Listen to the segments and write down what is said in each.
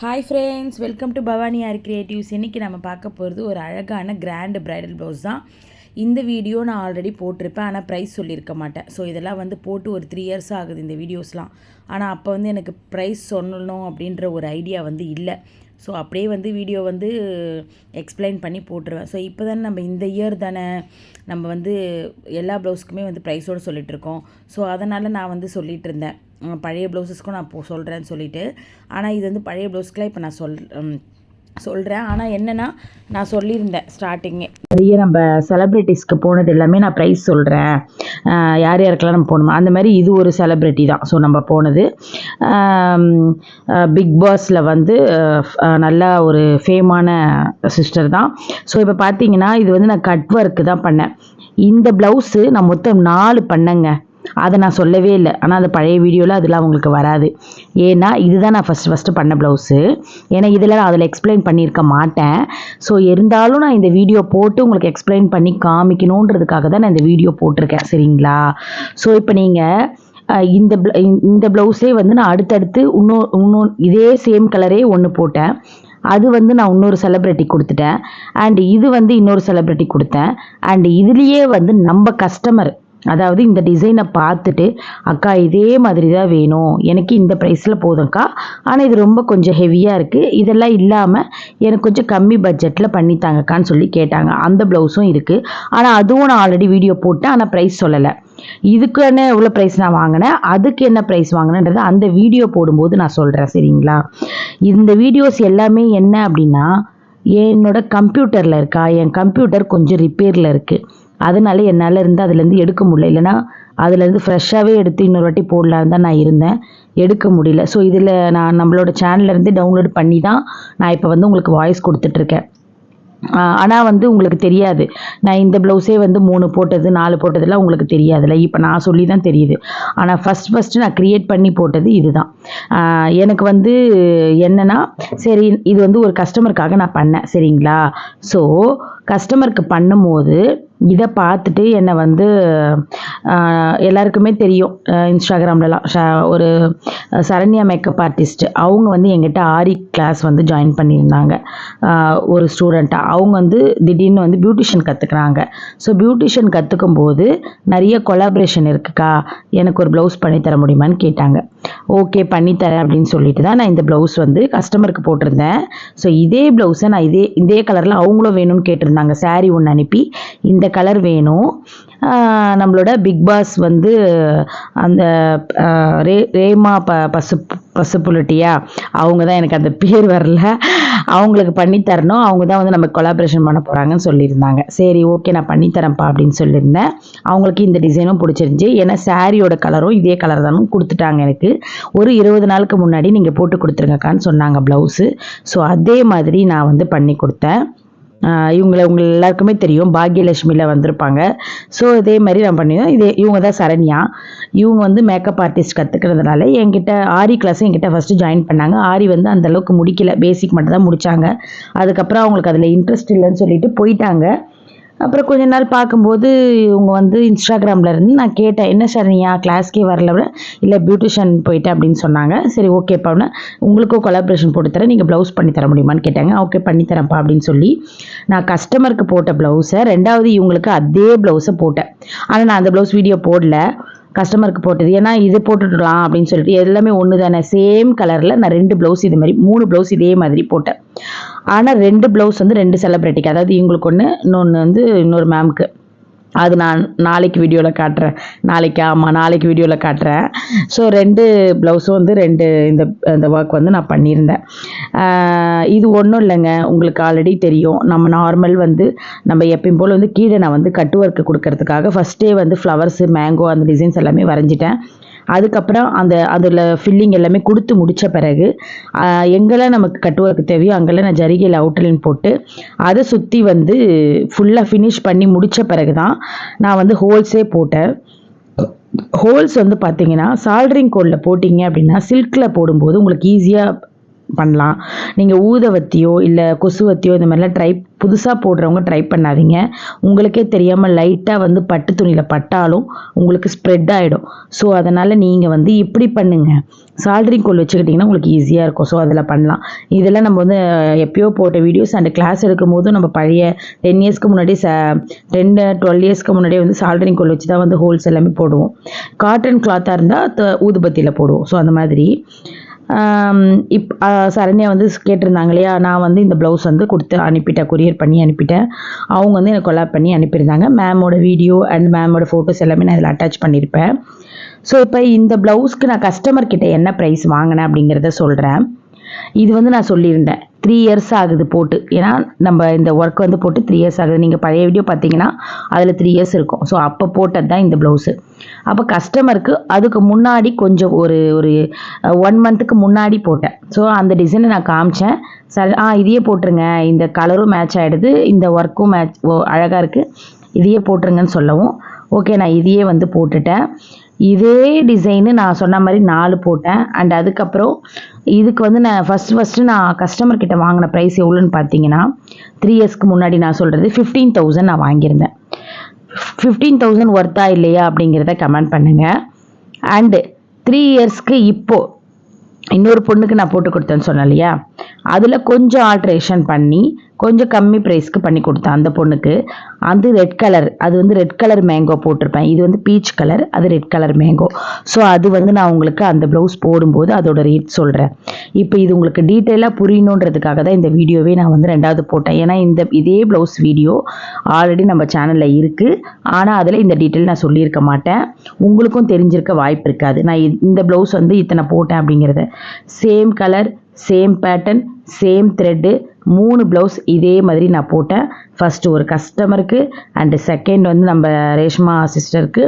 Hi friends welcome to Bhavani R creatives இன்றைக்கி நம்ம பார்க்க போகிறது ஒரு அழகான கிராண்ட் ப்ரைடல் ப்ளவுஸ் தான். இந்த வீடியோ நான் ஆல்ரெடி போட்டிருப்பேன் ஆனால் ப்ரைஸ் சொல்லியிருக்க மாட்டேன். ஸோ இதெல்லாம் வந்து போட்டு ஒரு த்ரீ இயர்ஸ் ஆகுது இந்த வீடியோஸ்லாம் ஆனால் அப்போ வந்து எனக்கு ப்ரைஸ் சொல்லணும் அப்படின்ற ஒரு ஐடியா வந்து இல்லை. ஸோ அப்படியே வந்து வீடியோ வந்து எக்ஸ்பிளைன் பண்ணி போட்டுருவேன். ஸோ இப்போ தானே நம்ம இந்த இயர் தானே நம்ம வந்து எல்லா ப்ளவுஸ்க்குமே வந்து ப்ரைஸோடு சொல்லிகிட்ருக்கோம் ஸோ அதனால் நான் வந்து சொல்லிகிட்டு இருந்தேன். பழைய ப்ளவுஸஸ்க்கும் நான் இப்போ சொல்கிறேன்னு சொல்லிவிட்டு ஆனால் இது வந்து பழைய ப்ளவுஸ்க்கெலாம் இப்போ நான் சொல் சொல்கிறேன் ஆனால் என்னென்னா நான் சொல்லியிருந்தேன் ஸ்டார்டிங்கே நிறைய நம்ம செலப்ரிட்டிஸ்க்கு போனது எல்லாமே நான் ப்ரைஸ் சொல்கிறேன் யார் யாருக்கெல்லாம் நம்ம போகணுமோ அந்த மாதிரி இது ஒரு செலப்ரிட்டி தான். ஸோ நம்ம போனது. பிக் பாஸில் வந்து நல்லா ஒரு ஃபேமான சிஸ்டர் தான். ஸோ இப்போ பார்த்தீங்கன்னா இது வந்து நான் கட் ஒர்க்கு தான் பண்ணேன். இந்த ப்ளவுஸு நான் மொத்தம் நாலு பண்ணேங்க. அதை நான் சொல்லவே இல்லை. ஆனால் அந்த பழைய வீடியோவில் அதெல்லாம் அவங்களுக்கு வராது. ஏன்னா இதுதான் நான் ஃபஸ்ட்டு ஃபஸ்ட்டு பண்ண ப்ளவுஸு ஏன்னா இதில் நான் அதில் எக்ஸ்பிளைன் பண்ணியிருக்க மாட்டேன். ஸோ இருந்தாலும் நான் இந்த வீடியோ போட்டு உங்களுக்கு எக்ஸ்பிளைன் பண்ணி காமிக்கணுன்றதுக்காக தான் நான் இந்த வீடியோ போட்டிருக்கேன். சரிங்களா? ஸோ இப்போ நீங்கள் இந்த இந்த ப்ளவுஸே வந்து நான் அடுத்தடுத்து இன்னொரு இன்னொரு இதே சேம் கலரே ஒன்று போட்டேன். அது வந்து நான் இன்னொரு செலிப்ரிட்டி கொடுத்துட்டேன். அண்ட் இது வந்து இன்னொரு செலிப்ரிட்டி கொடுத்தேன். அண்ட் இதுலேயே வந்து நம்ம கஸ்டமர் அதாவது இந்த டிசைனை பார்த்துட்டு அக்கா இதே மாதிரி தான் வேணும். எனக்கு இந்த ப்ரைஸில் போதும்க்கா. ஆனால் இது ரொம்ப கொஞ்சம் ஹெவியாக இருக்குது இதெல்லாம் இல்லாமல் எனக்கு கொஞ்சம் கம்மி பட்ஜெட்டில் பண்ணித்தாங்கக்கான்னு சொல்லி கேட்டாங்க. அந்த ப்ளவுஸும் இருக்குது ஆனால் அதுவும் நான் ஆல்ரெடி வீடியோ போட்டேன். ஆனால் ப்ரைஸ் சொல்லலை. இதுக்கு என்ன எவ்வளோ ப்ரைஸ் நான் வாங்கினேன்? அதுக்கு என்ன ப்ரைஸ் வாங்கினேன்றது அந்த வீடியோ போடும்போது நான் சொல்கிறேன் சரிங்களா? இந்த வீடியோஸ் எல்லாமே என்ன அப்படின்னா என்னோட கம்ப்யூட்டரில் இருக்கா? என் கம்ப்யூட்டர் கொஞ்சம் ரிப்பேரில் இருக்குது அதனால என்னால் இருந்து அதுலேருந்து எடுக்க முடியல. இல்லைனா அதுலேருந்து ஃப்ரெஷ்ஷாகவே எடுத்து இன்னொரு வாட்டி போடலான்னு தான் நான் இருந்தேன். எடுக்க முடியல. ஸோ இதில் நான் நம்மளோட சேனல்லேருந்து டவுன்லோட் பண்ணி தான் நான் இப்போ வந்து உங்களுக்கு வாய்ஸ் கொடுத்துட்ருக்கேன். ஆனால் வந்து உங்களுக்கு தெரியாது. நான் இந்த ப்ளவுஸே வந்து மூணு போட்டது நாலு போட்டதெல்லாம் உங்களுக்கு தெரியாதுல்ல. இப்போ நான் சொல்லி தான் தெரியுது. ஆனால் ஃபஸ்ட் ஃபஸ்ட்டு நான் க்ரியேட் பண்ணி போட்டது இதுதான். எனக்கு வந்து என்னென்னா சரி இது வந்து ஒரு கஸ்டமருக்காக நான் பண்ணேன். சரிங்களா? ஸோ கஸ்டமருக்கு பண்ணும்போது இதை பார்த்துட்டு என்னை வந்து எல்லாருக்குமே தெரியும். இன்ஸ்டாகிராம்லலாம். ஒரு சரண்யா மேக்கப் ஆர்டிஸ்ட் அவங்க வந்து எங்கிட்ட ஆரி கிளாஸ் வந்து ஜாயின் பண்ணியிருந்தாங்க. ஒரு ஸ்டூடெண்ட்டாக அவங்க வந்து திடீர்னு வந்து பியூட்டிஷியன் கற்றுக்குறாங்க ஸோ பியூட்டிஷியன் கற்றுக்கும் போது நிறைய கொலாபரேஷன் இருக்குக்கா. எனக்கு ஒரு ப்ளவுஸ் பண்ணி தர முடியுமான்னு கேட்டாங்க. ஓகே பண்ணித்தரேன் அப்படின்னு சொல்லிட்டு தான் நான் இந்த ப்ளவுஸ் வந்து கஸ்டமருக்கு போட்டிருந்தேன். ஸோ இதே ப்ளவுஸை நான் இதே இதே கலரில் அவங்களும் வேணும்னு கேட்டிருந்தேன் நாங்கள் சாரீ ஒன்று அனுப்பி. இந்த கலர் வேணும். நம்மளோட பிக் பாஸ் வந்து அந்த ரே ரேமா ப பசு பசுப்புலட்டியா அவங்க தான் எனக்கு அந்த பேர் வரல. அவங்களுக்கு பண்ணித்தரணும் அவங்க தான் வந்து நம்ம கொலாபரேஷன் பண்ண போகிறாங்கன்னு சொல்லியிருந்தாங்க. சரி ஓகே நான் பண்ணித்தரேன்ப்பா அப்படின்னு சொல்லியிருந்தேன். அவங்களுக்கு இந்த டிசைனும் பிடிச்சிருந்துச்சி. ஏன்னா சாரியோட கலரும் இதே கலர் தானும் கொடுத்துட்டாங்க எனக்கு. ஒரு இருபது நாளுக்கு முன்னாடி நீங்கள் போட்டு கொடுத்துருங்கக்கான்னு சொன்னாங்க ப்ளவுஸு ஸோ அதே மாதிரி நான் வந்து பண்ணி கொடுத்தேன். இவங்களை உங்களை எல்லாருக்குமே தெரியும். பாக்யலட்சுமியில் வந்திருப்பாங்க. ஸோ இதே மாதிரி நான் பண்ணிடுவோம் இதே இவங்க தான் சரண்யா. இவங்க வந்து மேக்கப் ஆர்டிஸ்ட் கற்றுக்கிறதுனால என்கிட்ட ஆரி கிளாஸ் என்கிட்ட ஃபஸ்ட்டு ஜாயின் பண்ணாங்க. ஆரி வந்து அந்தளவுக்கு முடிக்கல. பேசிக் மட்டும் தான் முடித்தாங்க அதுக்கப்புறம் அவங்களுக்கு அதில் இன்ட்ரெஸ்ட் இல்லைன்னு சொல்லிட்டு போயிட்டாங்க. அப்புறம் கொஞ்ச நாள் பார்க்கும்போது இவங்க வந்து இன்ஸ்டாகிராமில் இருந்து நான் கேட்டேன் என்ன சார் நீ கிளாஸ்க்கே வரல இல்லை பியூட்டிஷியன் போயிட்டேன் அப்படின்னு சொன்னாங்க. சரி ஓகேப்பா உங்களுக்கும் கொலாபரேஷன் போட்டு தரேன். நீங்கள் ப்ளவுஸ் பண்ணி தர முடியுமான்னு கேட்டாங்க. ஓகே பண்ணித்தரேன்ப்பா அப்படின்னு சொல்லி நான் கஸ்டமருக்கு போட்ட ப்ளவுஸை ரெண்டாவது இவங்களுக்கு அதே ப்ளவுஸை போட்டேன். ஆனால் நான் அந்த ப்ளவுஸ் வீடியோ போடல. கஸ்டமருக்கு போட்டது ஏன்னா இது போட்டுடலாம் அப்படின்னு சொல்லிட்டு எல்லாமே ஒன்று தானே சேம் கலரில் நான் ரெண்டு ப்ளவுஸ் இது மாதிரி மூணு ப்ளவுஸ் இதே மாதிரி போட்டேன். ஆனால் ரெண்டு ப்ளவுஸ் வந்து ரெண்டு செலிப்ரிட்டிக்கு அதாவது இவங்களுக்கு ஒன்று இன்னொன்று வந்து இன்னொரு மேம்க்கு அது நான் நாளைக்கு வீடியோவில் காட்டுறேன். நாளைக்கு ஆமாம் நாளைக்கு வீடியோவில் காட்டுறேன். ஸோ ரெண்டு ப்ளவுஸும் வந்து ரெண்டு இந்த இந்த ஒர்க் வந்து நான் பண்ணியிருந்தேன். இது ஒன்றும் இல்லைங்க. உங்களுக்கு ஆல்ரெடி தெரியும். நம்ம நார்மல் வந்து நம்ம எப்பயும் போல் வந்து கீழே நான் வந்து கட்டு ஒர்க்கு கொடுக்கறதுக்காக ஃபஸ்ட்டே வந்து ஃப்ளவர்ஸு மேங்கோ அந்த டிசைன்ஸ் எல்லாமே வரைஞ்சிட்டேன். அதுக்கப்புறம் அந்த அதில் ஃபில்லிங் எல்லாமே கொடுத்து முடித்த பிறகு எங்கெல்லாம் நமக்கு கட்டுவதற்கு தேவையோ அங்கெல்லாம் நான் ஜரிகையில் அவுட்லைன் போட்டு அதை சுற்றி வந்து ஃபுல்லாக ஃபினிஷ் பண்ணி முடித்த பிறகு தான் நான் வந்து ஹோல்ஸே போட்டேன். ஹோல்ஸ் வந்து பார்த்தீங்கன்னா சால்ட்ரிங் கோடில் போட்டிங்க அப்படின்னா சில்கில் போடும்போது உங்களுக்கு ஈஸியாக பண்ணலாம். நீங்கள் ஊதவத்தியோ இல்லை கொசுவத்தியோ இந்த மாதிரிலாம் ட்ரை புதுசாக போடுறவங்க ட்ரை பண்ணாதீங்க. உங்களுக்கே தெரியாமல் லைட்டாக வந்து பட்டு துணியில் பட்டாலும் உங்களுக்கு ஸ்ப்ரெட் ஆகிடும் ஸோ அதனால் நீங்கள் வந்து இப்படி பண்ணுங்கள் சால்ட்ரிங் கோல் வச்சுக்கிட்டிங்கன்னா உங்களுக்கு ஈஸியாக இருக்கும். ஸோ அதில் பண்ணலாம். இதெல்லாம் நம்ம வந்து எப்பயோ போட்ட வீடியோஸ் அண்ட் கிளாஸ் எடுக்கும் போதும் நம்ம பழைய டென் இயர்ஸ்க்கு முன்னாடி ச டென் டுவெல் இயர்ஸ்க்கு முன்னாடியே வந்து சால்ட்ரிங் கோல் வச்சு தான் வந்து ஹோல்ஸ் எல்லாமே போடுவோம். காட்டன் கிளாத்தாக இருந்தால் ஊதுபத்தியில் போடுவோம். ஸோ அந்த மாதிரி. இப் சரண்யா வந்து கேட்டிருந்தாங்க இல்லையா நான் வந்து இந்த ப்ளவுஸ் வந்து கொடுத்து அனுப்பிட்டேன் கொரியர் பண்ணி அனுப்பிட்டேன். அவங்க வந்து எனக்கு கொலாப் பண்ணி அனுப்பியிருந்தாங்க. மேமோட வீடியோ அண்ட் மேமோட ஃபோட்டோஸ் எல்லாமே நான் இதில் அட்டாச் பண்ணியிருப்பேன். ஸோ இப்போ இந்த ப்ளவுஸ்க்கு நான் கஸ்டமர்கிட்ட என்ன ப்ரைஸ் வாங்கினேன் அப்படிங்கிறத சொல்கிறேன் இது வந்து நான் சொல்லியிருந்தேன். த்ரீ இயர்ஸ் ஆகுது போட்டு. ஏன்னா நம்ம இந்த ஒர்க் வந்து போட்டு த்ரீ இயர்ஸ் ஆகுது. நீங்கள் பழைய வீடியோ பார்த்தீங்கன்னா அதில் த்ரீ இயர்ஸ் இருக்கும். ஸோ அப்போ போட்டது தான் இந்த ப்ளவுஸு அப்போ கஸ்டமருக்கு அதுக்கு முன்னாடி கொஞ்சம் ஒரு ஒரு ஒன் மந்த்துக்கு முன்னாடி போட்டேன். ஸோ அந்த டிசைனை நான் காமிச்சேன். சார் ஆ இதையே போட்டுருங்க. இந்த கலரும் மேட்ச் ஆகிடுது இந்த ஒர்க்கும் மேட்ச் அழகாக இருக்குது இதையே போட்டுருங்கன்னு சொல்லவும். ஓகே நான் இதையே வந்து போட்டுட்டேன். இதே டிசைனு நான் சொன்ன மாதிரி நாலு போட்டேன். அண்ட் அதுக்கப்புறம் இதுக்கு வந்து நான் ஃபஸ்ட்டு ஃபஸ்ட்டு நான் கஸ்டமர் கிட்ட வாங்கின ப்ரைஸ் எவ்வளோன்னு பார்த்தீங்கன்னா த்ரீ இயர்ஸ்க்கு முன்னாடி நான் சொல்கிறது ஃபிஃப்டீன் தௌசண்ட் நான் வாங்கியிருந்தேன். ஃபிஃப்டீன் தௌசண்ட் ஒர்த்தா இல்லையா அப்படிங்கிறத கமெண்ட் பண்ணுங்கள் அண்டு த்ரீ இயர்ஸ்க்கு இப்போது இன்னொரு பொண்ணுக்கு நான் போட்டு கொடுத்தேன்னு சொன்னேன் இல்லையா? அதில் கொஞ்சம் ஆல்ட்ரேஷன் பண்ணி கொஞ்சம் கம்மி ப்ரைஸ்க்கு பண்ணி கொடுத்தேன் அந்த பொண்ணுக்கு. அது ரெட் கலர் அது வந்து ரெட் கலர் மேங்கோ போட்டிருப்பேன். இது வந்து பீச் கலர் அது ரெட் கலர் மேங்கோ ஸோ அது வந்து நான் உங்களுக்கு அந்த ப்ளவுஸ் போடும்போது அதோட ரேட் சொல்கிறேன் இப்போ இது உங்களுக்கு டீட்டெயிலாக புரியணுன்றதுக்காக தான் இந்த வீடியோவே நான் வந்து ரெண்டாவது போட்டேன். ஏன்னா இந்த இதே ப்ளவுஸ் வீடியோ ஆல்ரெடி நம்ம சேனலில் இருக்குது ஆனால் அதில் இந்த டீட்டெயில் நான் சொல்லியிருக்க மாட்டேன். உங்களுக்கும் தெரிஞ்சிருக்க வாய்ப்பு இருக்காது. நான் இந்த ப்ளவுஸ் வந்து இத்தனை போட்டேன் அப்படிங்கிறத. Same colour same pattern same thread மூணு ப்ளவுஸ் இதே மாதிரி நான் போட்டேன். ஃபஸ்ட்டு ஒரு கஸ்டமருக்கு அண்டு செகண்ட் வந்து நம்ம ரேஷ்மா சிஸ்டருக்கு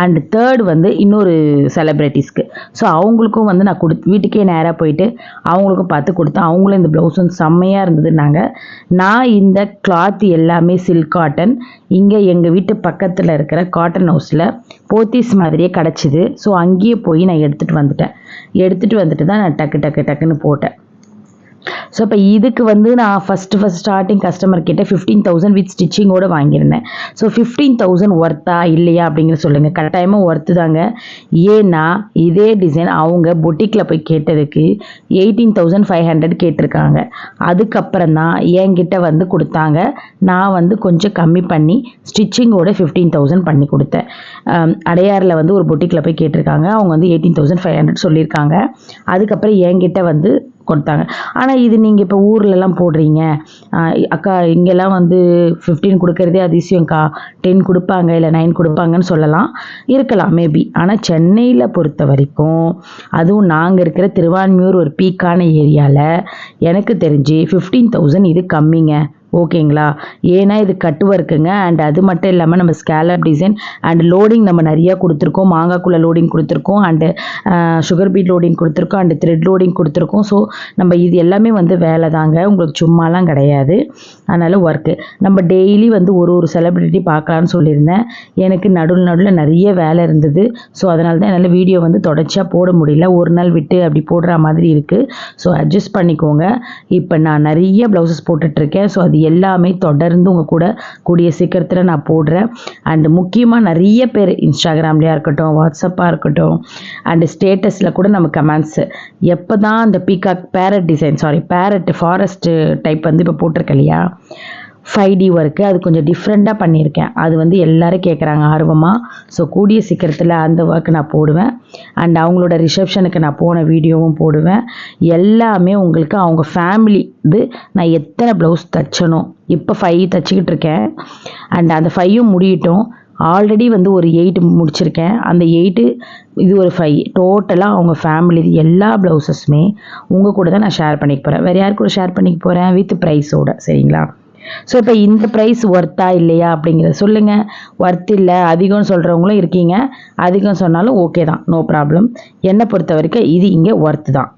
அண்ட் தேர்ட் வந்து இன்னொரு செலிப்ரிட்டிஸ்க்கு ஸோ அவங்களுக்கும் வந்து நான் கொடு வீட்டுக்கே நேராக போயிட்டு அவங்களுக்கும் பார்த்து கொடுத்தேன். அவங்களும் இந்த ப்ளவுஸ் வந்து செம்மையாக இருந்ததுன்னாங்க. நான் இந்த கிளாத் எல்லாமே சில்க் காட்டன் இங்கே எங்கள் வீட்டு பக்கத்தில் இருக்கிற காட்டன் ஹவுஸில் போத்தீஸ் மாதிரியே கிடச்சிது. ஸோ அங்கேயே போய் நான் எடுத்துகிட்டு வந்துட்டேன். எடுத்துகிட்டு வந்துட்டு தான் நான் டக்கு டக்கு டக்குன்னு போட்டேன். ஸோ இப்போ இதுக்கு வந்து நான் ஃபஸ்ட்டு ஃபஸ்ட் ஸ்டார்டிங் கஸ்டமர் கிட்ட ஃபிஃப்டீன் தௌசண்ட் வித் ஸ்டிச்சிங்கோடு வாங்கியிருந்தேன். ஸோ ஃபிஃப்டீன் தௌசண்ட் ஒர்த்தா இல்லையா அப்படிங்கிற சொல்லுங்கள் கட்டாயமாக ஒர்த்து தாங்க. ஏன்னா இதே டிசைன் அவங்க பொட்டிக்கில் போய் கேட்டதுக்கு எயிட்டீன் தௌசண்ட் ஃபைவ் ஹண்ட்ரட் கேட்டிருக்காங்க. அதுக்கப்புறம் தான் என்கிட்ட வந்து கொடுத்தாங்க. நான் வந்து கொஞ்சம் கம்மி பண்ணி ஸ்டிச்சிங்கோட ஃபிஃப்டீன் தௌசண்ட் பண்ணி கொடுத்தேன். அடையாரில் வந்து ஒரு பொட்டிக்கில் போய் கேட்டிருக்காங்க. அவங்க வந்து எயிட்டீன் தௌசண்ட் ஃபைவ் ஹண்ட்ரட் சொல்லியிருக்காங்க. அதுக்கப்புறம் என்கிட்ட வந்து கொடுத்தாங்க. ஆனால் இது நீங்கள் இப்போ ஊர்லலாம் போடுறீங்க. அக்கா இங்கெல்லாம் வந்து ஃபிஃப்டீன் கொடுக்கறதே அதிசயம்க்கா. டென் கொடுப்பாங்க இல்லை நைன் கொடுப்பாங்கன்னு சொல்லலாம். இருக்கலாம் மேபி ஆனால் சென்னையில் பொறுத்த வரைக்கும் அதுவும் நாங்கள் இருக்கிற திருவான்மியூர் ஒரு பீக்கான ஏரியாவில் எனக்கு தெரிஞ்சு ஃபிஃப்டீன் தௌசண்ட் இது கம்மிங்க. ஓகேங்களா? ஏன்னா இது கட்டு ஒர்க்குங்க அண்ட் அது மட்டும் இல்லாமல் நம்ம ஸ்கேலப் டிசைன் அண்ட் லோடிங் நம்ம நிறையா கொடுத்துருக்கோம். மாங்காக்குள்ள லோடிங் கொடுத்துருக்கோம். அண்டு சுகர் பீட் லோடிங் கொடுத்துருக்கோம். அண்டு த்ரெட் லோடிங் கொடுத்துருக்கோம். ஸோ நம்ம இது எல்லாமே வந்து வேலை தாங்க. உங்களுக்கு சும்மாலாம் கிடையாது. அதனால் ஒர்க்கு நம்ம டெய்லி வந்து ஒரு ஒரு செலிப்ரிட்டி பார்க்கலான்னு சொல்லியிருந்தேன். எனக்கு நடுவில் நடுவில் நிறைய வேலை இருந்தது. ஸோ அதனால தான் என்னால் வீடியோ வந்து தொடர்ச்சியாக போட முடியல. ஒரு நாள் விட்டு அப்படி போடுற மாதிரி இருக்குது ஸோ அட்ஜஸ்ட் பண்ணிக்கோங்க. இப்போ நான் நிறைய ப்ளவுசஸ் போட்டுட்ருக்கேன் ஸோ அது எல்லாமே தொடர்ந்து உங்கள் கூட கூடிய சீக்கிரத்தில் நான் போடுறேன். அண்டு முக்கியமாக நிறைய பேர் இன்ஸ்டாகிராம்லேயா இருக்கட்டும் வாட்ஸ்அப்பாக இருக்கட்டும் அண்டு ஸ்டேட்டஸில் கூட நம்ம கமெண்ட்ஸு எப்போ தான் அந்த peacock parrot design sorry parrot forest type வந்து இப்போ போட்டிருக்கேன் இல்லையா? ஃபைவ் டி ஒர்க்கு அது கொஞ்சம் டிஃப்ரெண்ட்டாக பண்ணியிருக்கேன். அது வந்து எல்லோரும் கேட்குறாங்க ஆர்வமாக ஸோ கூடிய சீக்கிரத்தில் அந்த ஒர்க் நான் போடுவேன். அண்ட் அவங்களோட ரிசப்ஷனுக்கு நான் போன வீடியோவும் போடுவேன். எல்லாமே உங்களுக்கு அவங்க ஃபேமிலி இது நான் எத்தனை ப்ளவுஸ் தைச்சணும் இப்போ ஃபைவ் தைச்சிக்கிட்டு இருக்கேன். அண்ட் அந்த ஃபைவும் முடியட்டும். ஆல்ரெடி வந்து ஒரு எயிட் முடிச்சிருக்கேன். அந்த எயிட்டு இது ஒரு ஃபைவ் டோட்டலாக அவங்க ஃபேமிலி எல்லா ப்ளவுசஸுமே உங்கள் கூட தான் நான் ஷேர் பண்ணிக்க போகிறேன் வேறு யார் கூட ஷேர் பண்ணிக்க போகிறேன் வித் ப்ரைஸோட சரிங்களா? ஸோ இப்போ இந்த ப்ரைஸ் ஒர்த்தா இல்லையா அப்படிங்கிறத சொல்லுங்கள் ஒர்த் இல்லை அதிகம்னு சொல்கிறவங்களும் இருக்கீங்க. அதிகம் சொன்னாலும் ஓகே தான் நோ ப்ராப்ளம் என்னை பொறுத்த வரைக்கும் இது இங்கே ஒர்த்து தான்.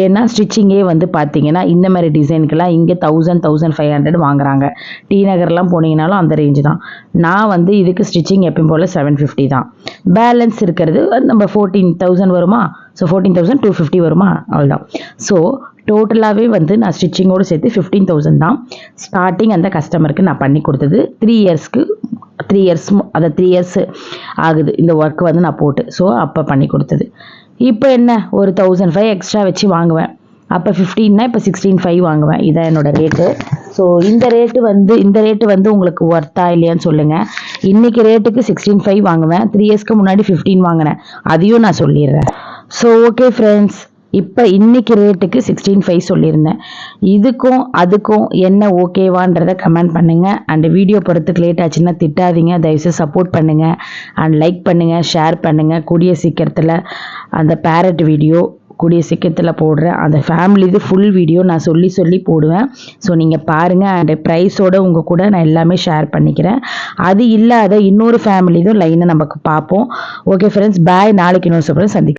ஏன்னா ஸ்டிச்சிங்கே வந்து பார்த்தீங்கன்னா இந்த மாதிரி டிசைனுக்கெல்லாம் இங்கே தௌசண்ட் தௌசண்ட் ஃபைவ் ஹண்ட்ரட் வாங்குறாங்க. டி நகர்லாம் போனீங்கனாலும் அந்த ரேஞ்சு தான். நான் வந்து இதுக்கு ஸ்டிச்சிங் எப்பயும் போல் செவன் ஃபிஃப்டி தான். பேலன்ஸ் இருக்கிறது நம்ம ஃபோர்டீன் தௌசண்ட் வருமா? So fourteen thousand two fifty வருமா? அவ்வளோதான் ஸோ டோட்டலாகவே வந்து நான் ஸ்டிச்சிங்கோடு சேர்த்து ஃபிஃப்டீன் தௌசண்ட் தான். ஸ்டார்டிங் அந்த கஸ்டமருக்கு நான் பண்ணி கொடுத்தது. த்ரீ இயர்ஸ்க்கு த்ரீ இயர்ஸ் அதை த்ரீ இயர்ஸ் ஆகுது. இந்த ஒர்க் வந்து நான் போட்டு. ஸோ அப்போ பண்ணி கொடுத்தது. இப்போ என்ன? ஒரு தௌசண்ட் ஃபைவ் எக்ஸ்ட்ரா வச்சு வாங்குவேன். அப்போ ஃபிஃப்டீன்னா இப்போ சிக்ஸ்டீன் ஃபைவ் வாங்குவேன். இதான் என்னோட ரேட்டு ஸோ இந்த ரேட்டு வந்து இந்த ரேட்டு வந்து உங்களுக்கு ஒர்த்தா இல்லையான்னு சொல்லுங்கள் இன்றைக்கி ரேட்டுக்கு சிக்ஸ்டீன் ஃபைவ் வாங்குவேன். த்ரீ இயர்ஸ்க்கு முன்னாடி ஃபிஃப்டீன் வாங்கினேன். அதையும் நான் சொல்லிடுறேன். ஸோ ஓகே ஃப்ரெண்ட்ஸ் இப்போ இன்னைக்கு ரேட்டுக்கு சிக்ஸ்டீன் ஃபைவ் சொல்லியிருந்தேன். இதுக்கும் அதுக்கும் என்ன ஓகேவான்றத கமெண்ட் பண்ணுங்கள் அண்ட் வீடியோ போகிறதுக்கு லேட் ஆச்சுன்னா திட்டாதீங்க. தயவுசெய்து சப்போர்ட் பண்ணுங்கள் அண்ட் லைக் பண்ணுங்கள் ஷேர் பண்ணுங்கள் கூடிய சீக்கிரத்தில் அந்த பேரட் வீடியோ கூடிய சீக்கிரத்தில் போடுறேன் அந்த ஃபேமிலி இது ஃபுல் வீடியோ நான் சொல்லி சொல்லி போடுவேன். ஸோ நீங்கள் பாருங்கள் அண்டு ப்ரைஸோட உங்கள் கூட நான் எல்லாமே ஷேர் பண்ணிக்கிறேன். அது இல்லாத இன்னொரு ஃபேமிலி இதுவும் லைனை நமக்கு பார்ப்போம். ஓகே ஃப்ரெண்ட்ஸ் பாய் நாளைக்கு இன்னொரு சொல்கிறேன் சந்திக்கிறேன்